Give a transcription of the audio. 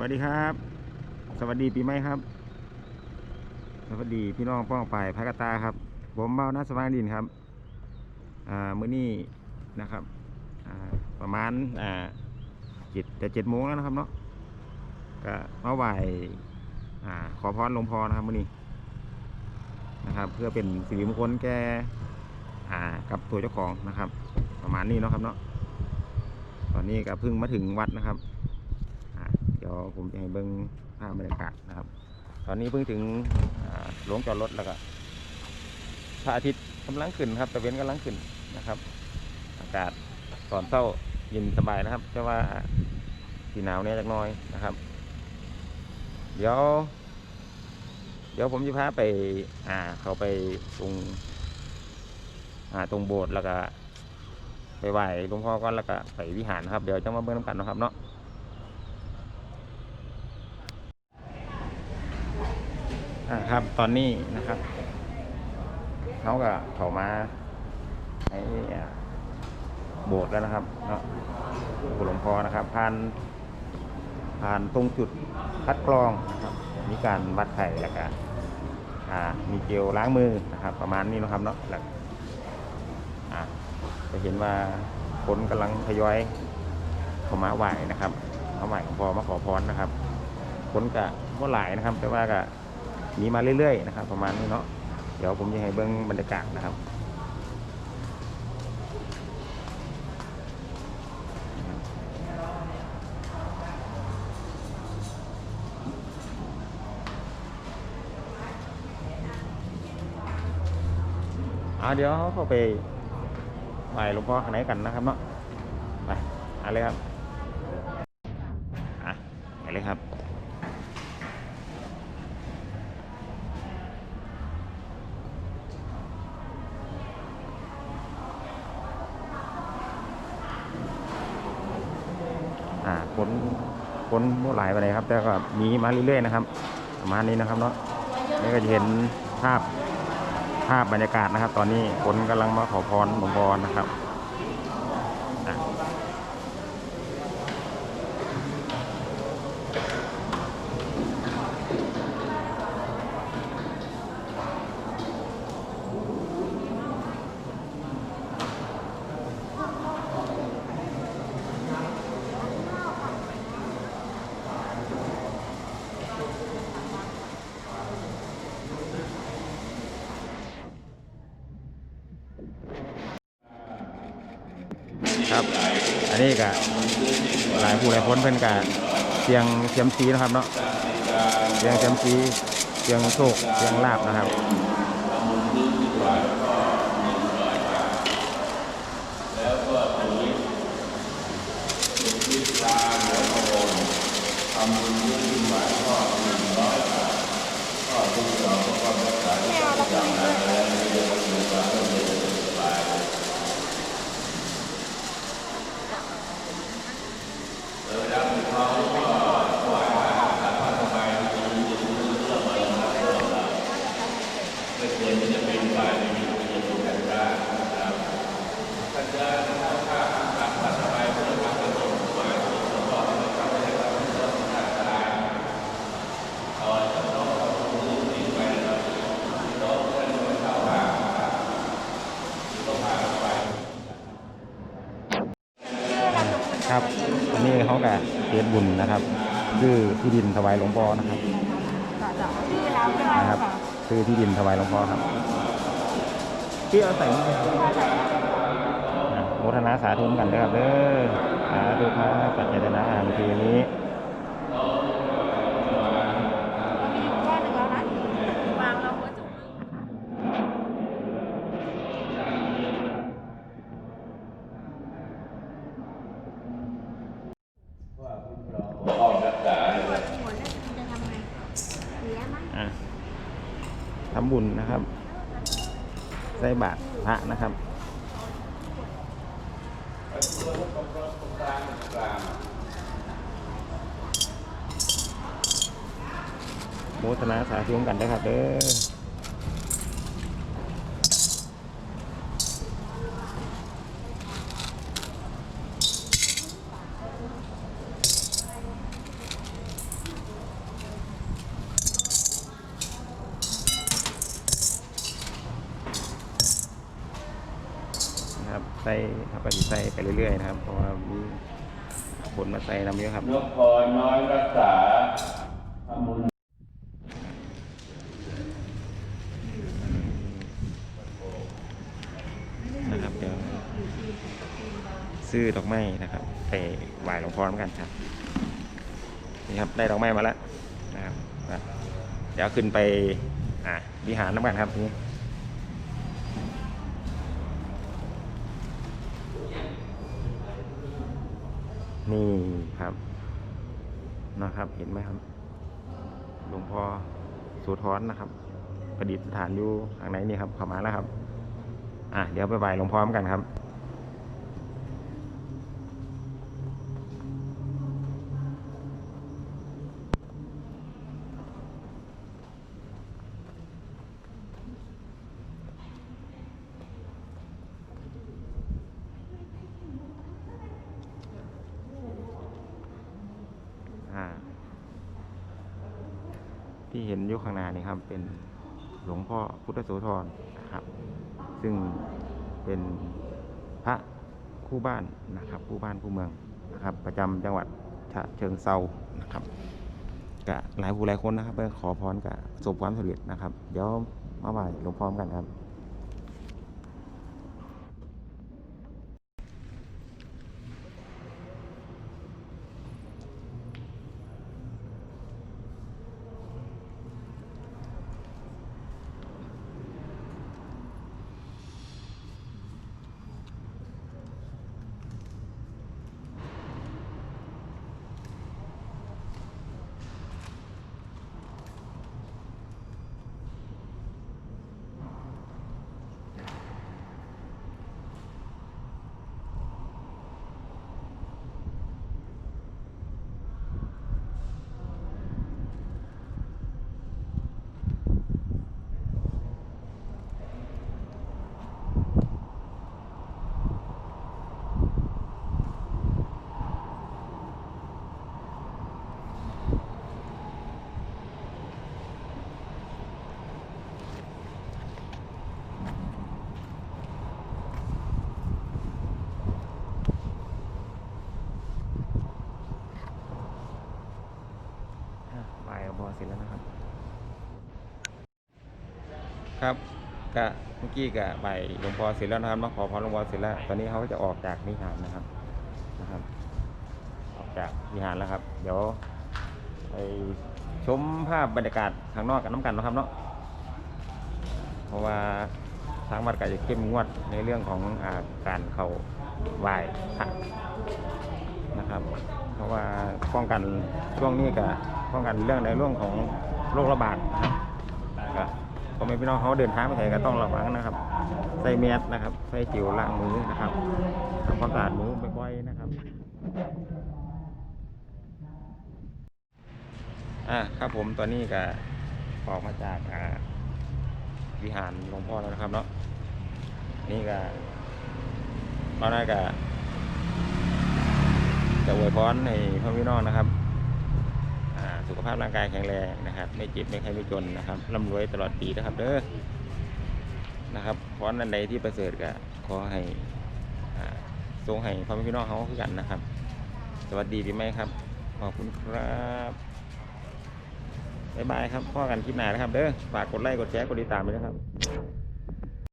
วัสดีครับ สวัสดีปีใหม่ครับ สวัสดีพี่น้องป้องไปพระกตาครับ ผมเมานาสว่างดินครับอ่ามื้อนี้นะครับอ่าประมาณอ่าเจ็ดจะเจ็ดโมงแล้วนะครับเนาะก็มาไหว้อ่าขอพรหลวงพ่อนะครับมื้อนี้นะครับ เพื่อเป็นสิริมงคลแก่อ่ากับตัวเจ้าของนะครับ ประมาณนี้เนาะครับเนาะตอนนี้ก็เพิ่งมาถึงวัดนะครับ ดี๋ยวผมจะให้เบิ้งภาพบรรยากาศนะครับ ตอนนี้เพิ่งถึงอ่าโรงจอดรถแล้วก็พระอาทิตย์กำลังขึ้นครับตะเวนกำลังขึ้นนะครับ อากาศตอนเช้าเย็นสบายนะครับแต่ว่าสีหนาวเนี่ยจักน้อยนะครับ เดี๋ยว เดี๋ยวผมจะพาไป อ่า เขาไปตรงอ่าตรงโบสถ์แล้วก็ไปไหว้หลวงพ่อก่อนแล้วก็ไปวิหารนะครับ เดี๋ยวจะมาเบิ่งน้ำกันนะครับเนาะ อ่าครับ ตอนนี้นะครับเขาก็เขามาในอ่าโบสถ์แล้วนะครับเนาะหลวงพ่อนะครับ ผ่านผ่านตรงจุดคัดกรองนะครับ มีการวัดไข่แล้วก็อ่ามีเจลล้างมือนะครับ ประมาณนี้นะครับเนาะแล้วจะเห็นว่าคนกำลังทยอยเขามาไหวนะครับมาไหว้หลวงพ่อมาขอพรนะครับ คนก็ว่าหลายนะครับ แต่ว่าก็ มีมาเรื่อยๆนะครับ ประมาณนี้เนาะเดี๋ยวผมจะให้เบิ้งบรรยากาศนะครับอาเดี๋ยวเขาเข้าไปไหว้หลวงพ่อข้างในกันนะครับเนาะไปเอาเลยครับอะไปเลยครับ อ่าคน คนบ่หลายไปเลยครับ แต่ก็มีมาเรื่อยๆนะครับประมาณนี้นะครับเนาะนี่ก็จะเห็นภาพภาพบรรยากาศนะครับ ตอนนี้คนกำลังมาขอพรหลวงพ่อนะครับ ครับ อันนี้ก็หลายผู้หลายคนเพิ่นก็เสียงเสียมซีนะครับเนาะเสียงเสียมซีเสียงโชคเสียงลาบนะครับ ครับ อันนี้เขาก็เทศบุญนะครับ คือที่ดินถวายหลวงพ่อนะครับชื่อแล้วนะครับ คือที่ดินถวายหลวงพ่อครับที่เอาใส่ไปอะโมทนาสาธุกันนะครับเด้อสาธุครับปัจจนาอาหารทีนี้ค่หนึ่งแล้วนะวางเราหัวจุก ห้องรักษา ปวดหัวแล้วจะทำไงเสียไหม อะทำบุญนะครับใส่บาตรพระนะครับโมทนาสาธุกันนะครับเด้อ ส่ครับก็สิใส่ไปเรื่อยๆนะครับ เพราะว่ามีคนมาใส่นำเยอะครับนพรน้อยรักษาทำบุญนะครับเดี๋ยวซื้อดอกไม้นะครับ ไปไหว้หลวงพ่อเหมือนกันครับนี่ครับได้ดอกไม้มาแล้วนะครับอะเดี๋ยวขึ้นไปอ่าวิหารน้ำกันครับทีนี้ นี่ครับนะครับ เห็นไหมครับ หลวงพ่อโสุธรนะครับ ประดิษฐานอยู่ทางไหนนี่ครับเข้ามาแล้วครับ อะเดี๋ยวไปไหว้หลวงพ่อมกันครับ อ่า ที่เห็นอยู่ข้างหน้านี่ครับ เป็นหลวงพ่อพุทธโสธรนะครับ ซึ่งเป็นพระคู่บ้านนะครับ คู่บ้านคู่เมืองนะครับ ประจำจังหวัดฉะเชิงเซานะครับกะหลายผู้หลายคนนะครับไปขอพรกับประสบความสำเร็จนะครับ เดี๋ยวมาไหว้หลวงพ่อกันครับ อะไหว้หลวงพ่อเสร็จแล้วนะครับ ครับกะเมื่อกี้กะไหว้หลวงพ่อเสร็จแล้วนะครับมาขอพรหลวงพ่อเสร็จแล้วตอนนี้เขาก็จะออกจากวิหารนะครับนะครับ ออกจากวิหารแล้วครับ เดี๋ยวไปชมภาพบรรยากาศข้างนอกกันน้ำกันนะครับเนาะเพราะว่าทางวัดก็จะเข้มงวดในเรื่องของอาการเขาไหว้พระนะครับ เพราะว่าป้องกันช่วงนี้ก็ป้องกันเรื่องในเรื่องของโรคระบาดนะครับ พ่อแม่พี่น้องเขาเดินทางไปไหนก็ต้องระวังนะครับ ใส่แมสนะครับ ใส่จิ๋วล้างมือนะครับทำความสะอาดมือบ่อยๆนะครับอ่าครับผมตอนนี้ก็ออกมาจากอ่าวิหารหลวงพ่อแล้วนะครับเนาะนี่ก็ตอนนั้ก็จะอวยพรให้พ่อพี่น้องนะครับ ขภาพร่างกายแข็งแรงนะครับ ไม่เจ็บไม่ไข้ไม่จนนะครับร่ำรวยตลอดปีนะครับเด้อนะครับพรอันใดที่ประเสริฐก็ขอให้ทรงให้พ่อพี่น้องเขาคือกันนะครับ สวัสดีปีใหม่ครับ ขอบคุณครับบ๊ายบายครับพ่อกันคลิปหน้านะครับเด้อฝากกดไลค์กดแชร์กดติดตามด้วยนะครับ